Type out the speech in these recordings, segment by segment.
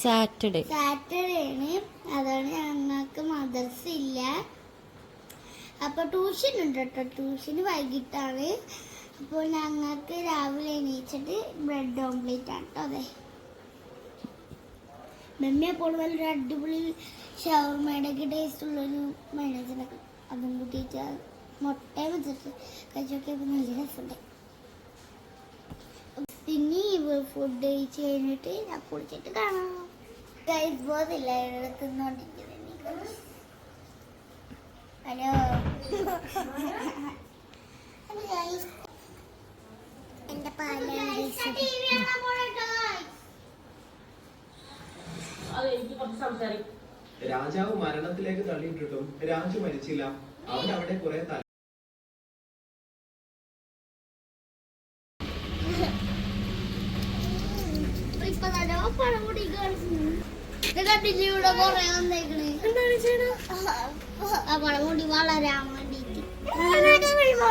Saturday Saturday ആണ് അതാണ് ഞങ്ങൾക്ക് മദർസ ഇല്ല. അപ്പൊ ട്യൂഷൻ ഉണ്ട് കേട്ടോ ട്യൂഷൻ വൈകിട്ടാണ്. അപ്പോൾ ഞങ്ങൾക്ക് രാവിലെ എണീച്ചിട്ട് ബ്രെഡ് ഓംലേറ്റ് ആണ് കേട്ടോ അതെ. മമ്മി അപ്പോൾ നല്ലൊരു അടിപൊളി ഷവർമയുടെ ഒക്കെ ടേസ്റ്റ് ഉള്ളൊരു മൈനസിനൊക്കെ അതും കൂട്ടിയിട്ട് മുട്ടയും വെച്ചിട്ട് കഴിച്ചൊക്കെ നല്ല രസമുണ്ട്. പിന്നെ ഫുഡ് കഴിച്ച് കഴിഞ്ഞിട്ട് ഞാൻ കുളിച്ചിട്ട് കാണാം. ഗൈസ് ബോധില്ല തിന്നോണ്ടിരിക്കുന്നത് ഹലോ. എന്റെ രാജാവ് മരണത്തിലേക്ക് തള്ളിയിട്ടിട്ടും രാജു മരിച്ചില്ല. അവൻ അവിടെ കുറെ തല കൊറേ വന്നേക്കണ്. ആ കൂടി വളരാൻ വേണ്ടിട്ട്.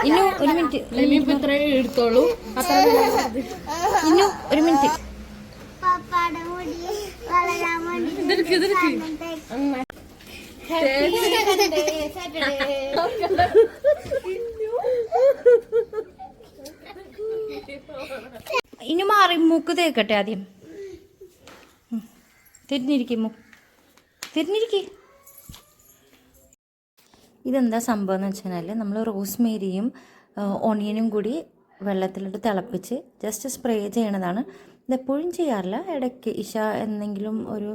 ഇന്നു ഒരു മിനിറ്റ്. ഇനിയിപ്പോ ഇത്രയും എടുത്തോളൂ. അത്ര ഇന്നു ഒരു മിനിറ്റ്. ഇനി മാറി മൂക്ക് തേക്കട്ടെ ആദ്യം. തിരിഞ്ഞിരിക്കും മു തിരിഞ്ഞിരിക്കേ. ഇതെന്താ സംഭവം എന്ന് വെച്ചാൽ നമ്മൾ റോസ്മേരിയും ഓണിയനും കൂടി വെള്ളത്തിലിട്ട് തിളപ്പിച്ച് ജസ്റ്റ് സ്പ്രേ ചെയ്യണതാണ്. ഇതെപ്പോഴും ചെയ്യാറില്ല. ഇടയ്ക്ക് ഇഷ എന്തെങ്കിലും ഒരു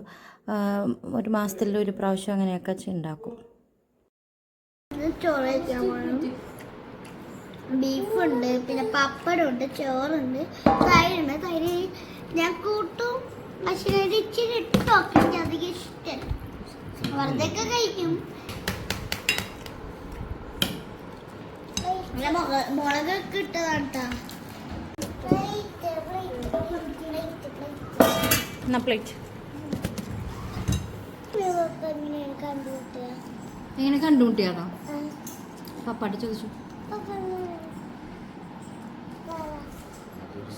ഒരു മാസത്തിൽ ഒരു പ്രാവശ്യം അങ്ങനെയൊക്കെ ഉണ്ടാക്കും ബീഫുണ്ട് പിന്നെ പപ്പടമുണ്ട് ചോറുണ്ട് തൈരുണ്ട്. തൈര് ഞാൻ കൂട്ടും. പക്ഷേ ഇച്ചിരി വെറുതെ കഴിക്കും. മുളകൊക്കെ ഇട്ടതാണ് എങ്ങനെ കണ്ടുമുട്ടിയാണോ പപ്പാട്ട് ചോദിച്ചു.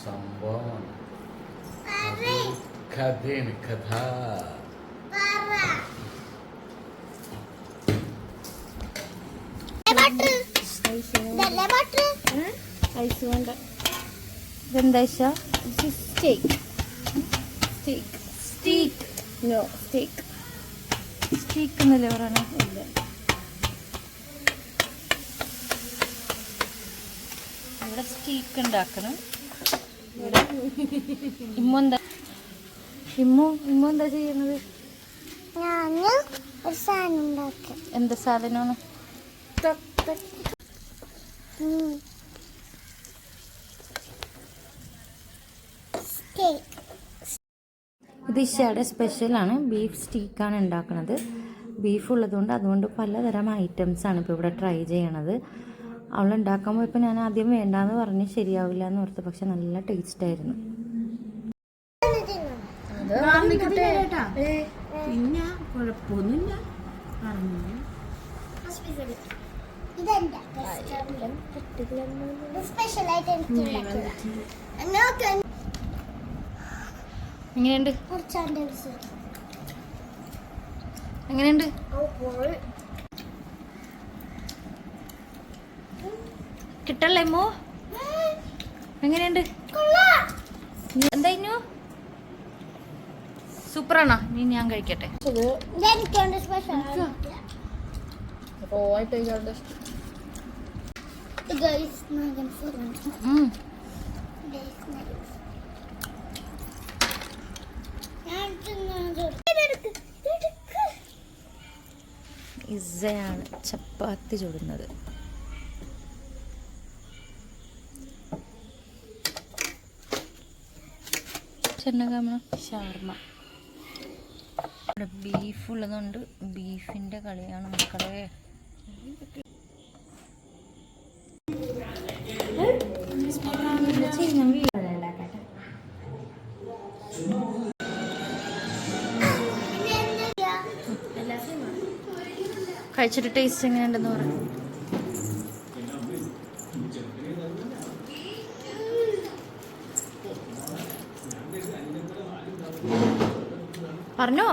സംഭവമാണ്. കഥയാണ് കഥ. ഐസ് വേണ്ട. ഇതെന്താ steak steak steak no steak steak എന്നല്ലേ പറയണേ? ഇവിടെ സ്റ്റീക്ക് ഉണ്ടാക്കണം. ഇവിടെ ഇമ്മു എന്താ ഇമ്മു ഇമ്മു എന്താ ചെയ്യുന്നത്? ഞാൻ ഒരു സാധനം ഉണ്ടാക്കാം. എന്ത് സാധനമാണ്? ഇത് ഇഷയുടെ സ്പെഷ്യലാണ്. ബീഫ് സ്റ്റീക്കാണ് ഉണ്ടാക്കുന്നത്. ബീഫ് ഉള്ളതുകൊണ്ട് അതുകൊണ്ട് പലതരം ഐറ്റംസാണ് ആണ് ഇപ്പോൾ ഇവിടെ ട്രൈ ചെയ്യണത്. അവൾ ഉണ്ടാക്കാൻ പോയപ്പോൾ ഞാൻ ആദ്യം വേണ്ടാന്ന് പറഞ്ഞ് ശരിയാവില്ല എന്ന് ഓർത്ത് പക്ഷെ നല്ല ടേസ്റ്റ് ആയിരുന്നു. പിന്നെ കുഴപ്പമൊന്നുമില്ല. എങ്ങനെയുണ്ട്? കിട്ടല്ലേ മോ? എങ്ങനെയുണ്ട്? എന്തായിരുന്നു എന്താ ഇന്നു? സൂപ്പറാണോ? ഇനി ഞാൻ കഴിക്കട്ടെ. സ്പെഷ്യൽ ഇസയാണ് ചപ്പാത്തി ചുടുന്നത്. ചെന്നകാമ ശർമ്മ ഇവിടെ ബീഫ് ഉള്ളതുകൊണ്ട് ബീഫിന്റെ കളിയാണ് മക്കളെ. ഞാൻ വീട്ടിൽ ഉണ്ടാക്കട്ടെ കഴിച്ചിട്ട് ടേസ്റ്റ് എങ്ങനെയുണ്ടെന്ന് പറഞ്ഞു പറഞ്ഞോ